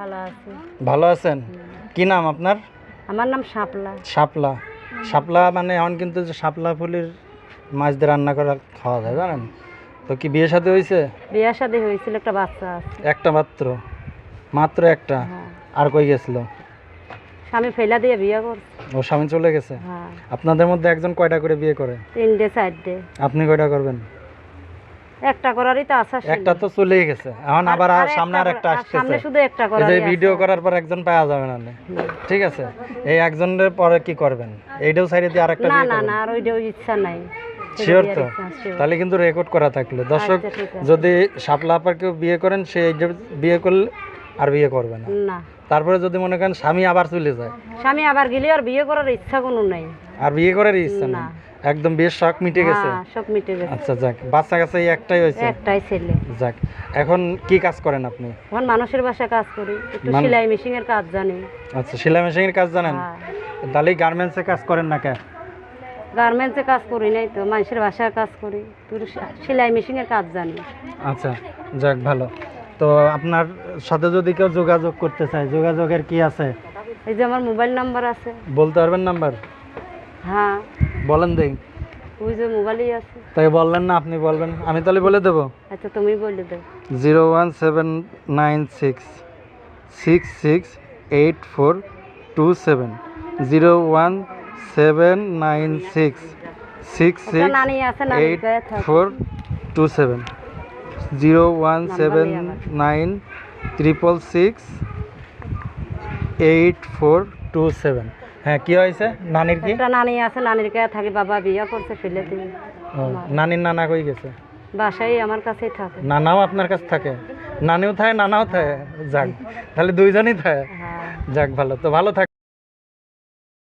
ভালো আছি। ভালো আছেন? কি নাম আপনার? আমার নাম শাপলা। শাপলা। শাপলা মানে এখন কিন্তু যে শাপলা ফুলের মাছ দিয়ে রান্না করে খাওয়া যায় জানেন? তো কি বিয়ে সাথে হয়েছে? বিয়া শাদী হয়েছিল একটা বাচ্চা আছে। একটা মাত্র? মাত্র একটা? হ্যাঁ। আর কই গেছিল? স্বামী ফেলা দিয়ে বিয়ে করছে। ও স্বামী চলে গেছে? হ্যাঁ। আপনাদের মধ্যে একজন কয়টা করে বিয়ে করে? তিনটে চারটে। আপনি কয়টা করবেন? একটা করারই তো আশা ছিল। একটা তো চলেই গেছে। এখন আবার সামনে আর একটা আর সামনে শুধু একটা এই করার যে ভিডিও করার পর একজন পাওয়া যাবে না ঠিক আছে? এই একজনের পরে কি করবেন? এইটাও সাইডে দিয়ে আরেকটা না না না আর ওইটা ওই ইচ্ছা নাই। শিওর তো? তাহলে কিন্তু রেকর্ড করা থাকল। দর্শক আচ্ছা, আছে। যদি শাপলা আপার কেউ বিয়ে করেন সে এই বিয়ে করলে আর বিয়ে করবে না। না। তারপরে যদি মনে করেন স্বামী আবার চলে যায়। স্বামী আবার গেলে আর বিয়ে করার ইচ্ছা কোনো নাই। আর বিয়ে করার ইচ্ছা না। একদম বিয়ের শখ মিটে গেছে। হ্যাঁ, সব মিটে গেছে। আচ্ছা যাক বাচ্চা কাছে একটাই হয়েছে। একটাই ছেলে। যাক এখন কি কাজ করেন আপনি? এখন মানুষের বাসায় কাজ করি। একটু সেলাই মেশিন এর কাজ জানি। আচ্ছা সেলাই মেশিনের কাজ জানেন? হ্যাঁ। তাহলে গার্মেন্টসে কাজ করেন না কে? গার্মেন্টসে কাজ করি নাই তো মানুষের বাসায় কাজ করি। তোর সেলাই মেশিনের কাজ জানি। আচ্ছা যাক ভালো। তো আপনার সাথে যদি কেউ যোগাযোগ করতে চায় যোগাযোগের কি আছে? এই যে আমার মোবাইল নাম্বার আছে। বলতে পারবেন নাম্বার? হ্যাঁ। বলেন দেই। ওই যে মোবাইলই আছে। তাই বললেন না আপনি বলবেন। আমি তাহলে বলে দেবো। আচ্ছা তুমি বলে দাও। Zero one seven nine six six six eight four two seven. Zero one seven nine six six six eight four two seven. Zero one seven nine triple six eight four two seven. হ্যাঁ কি হয়েছে? নানির কি? একটা নানি আছে নানির গায়ে থাকে বাবা বিয়ে করছে ফেলে দিয়ে নানির নানা কই গেছে? বাসায় আমার কাছেই থাকে। নানাও আপনার কাছে থাকে? নানিও থাকে নানাও থাকে। যাক তাহলে দুইজনই থাকে। হ্যাঁ। যাক ভালো। তো ভালো থাক